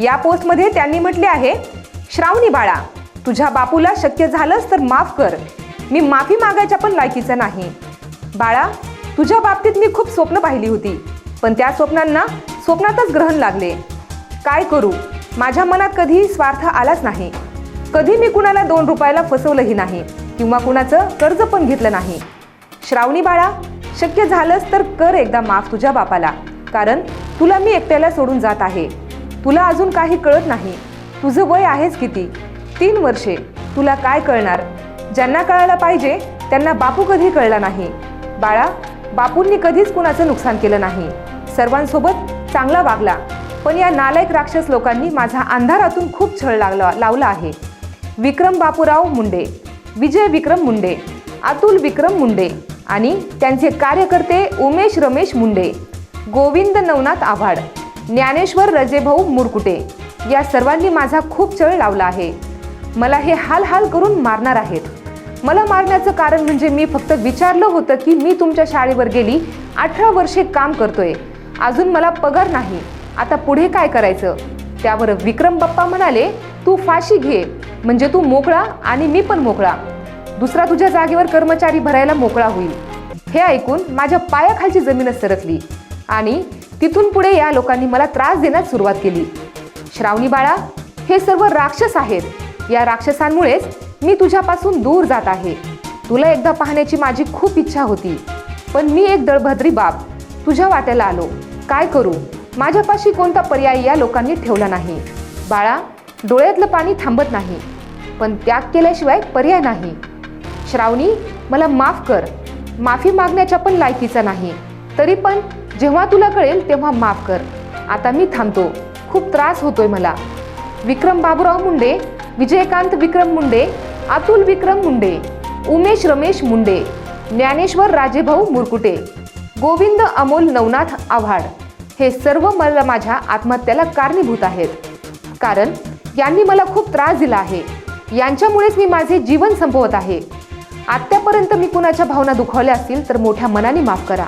या पोस्टमध्ये त्यांनी म्हटले आहे श्रावणी बाळा तुझ्या बापूला शक्य झालंच तर माफ कर. मी माफी मागायच्या पण लायकीचं नाही. बाळा तुझ्या बाबतीत मी खूप स्वप्न पाहिली होती पण त्या स्वप्नांना स्वप्नातच ग्रहण लागले. काय करू? माझ्या मनात कधीही स्वार्थ आलाच नाही. कधी मी कुणाला दोन रुपयाला फसवलंही नाही किंवा कुणाचं कर्ज पण घेतलं नाही. श्रावणी बाळा शक्य झालंच तर कर एकदा माफ तुझ्या बापाला कारण तुला मी एकट्याला सोडून जात आहे. तुला अजून काही कळत नाही. तुझं वय आहेच किती? तीन वर्षे. तुला काय कळणार? ज्यांना कळायला पाहिजे त्यांना बापू कधी कळला नाही. बाळा बापूंनी कधीच कुणाचं नुकसान केलं नाही. सर्वांसोबत चांगला वागला. पण या नालायक राक्षस लोकांनी माझा अंधारातून खूप छळ लागला लावला आहे. विक्रम बापूराव मुंडे. विजय विक्रम मुंडे. अतुल विक्रम मुंडे. आणि त्यांचे कार्यकर्ते उमेश रमेश मुंडे. गोविंद नवनाथ आव्हाड. ज्ञानेश्वर रजेभाऊ मुरकुटे. या सर्वांनी माझा खूप छळ लावला आहे. मला हे हाल हाल करून मारणार आहेत. मला मारण्याचं कारण म्हणजे मी फक्त विचारलं होतं की मी तुमच्या शाळेवर गेली अठरा वर्षे काम करतोय. अजून मला पगार नाही. आता पुढे काय करायचं? त्यावर विक्रम बाप्पा म्हणाले तू फाशी घे. म्हणजे तू मोकळा आणि मी पण मोकळा. दुसरा तुझ्या जागेवर कर्मचारी भरायला मोकळा होईल. हे ऐकून माझ्या पायाखालची जमीनच सरकली. आणि तिथून पुढे या लोकांनी मला त्रास देण्यास सुरुवात केली. श्रावणी बाळा हे सर्व राक्षस आहेत. या राक्षसांमुळेच मी तुझ्यापासून दूर जात आहे. तुला एकदा पाहण्याची माझी खूप इच्छा होती. पण मी एक दळभद्री बाप. तुझ्या वाट्याला आलो. काय करू? माझ्यापाशी कोणता पर्याय या लोकांनी ठेवला नाही. बाळा डोळ्यातलं पाणी थांबत नाही. पण त्याग केल्याशिवाय पर्याय नाही. श्रावणी मला माफ कर. माफी मागण्याच्या पण लायकीचा नाही. तरी पण जेव्हा तुला कळेल तेव्हा माफ कर. आता मी थांबतो. खूप त्रास होतोय मला. विक्रम बाबूराव मुंडे विजयकांत विक्रम मुंडे अतुल विक्रम मुंडे उमेश रमेश मुंडे ज्ञानेश्वर राजेभाऊ मुरकुटे गोविंद अमोल नवनाथ आव्हाड. हे सर्व मला माझ्या आत्महत्याला कारणीभूत आहेत. कारण यांनी मला खूप त्रास दिला आहे. यांच्यामुळेच मी माझे जीवन संपवत आहे. आत्तापर्यंत मी कुणाच्या भावना दुखावल्या असतील तर मोठ्या मनाने माफ करा.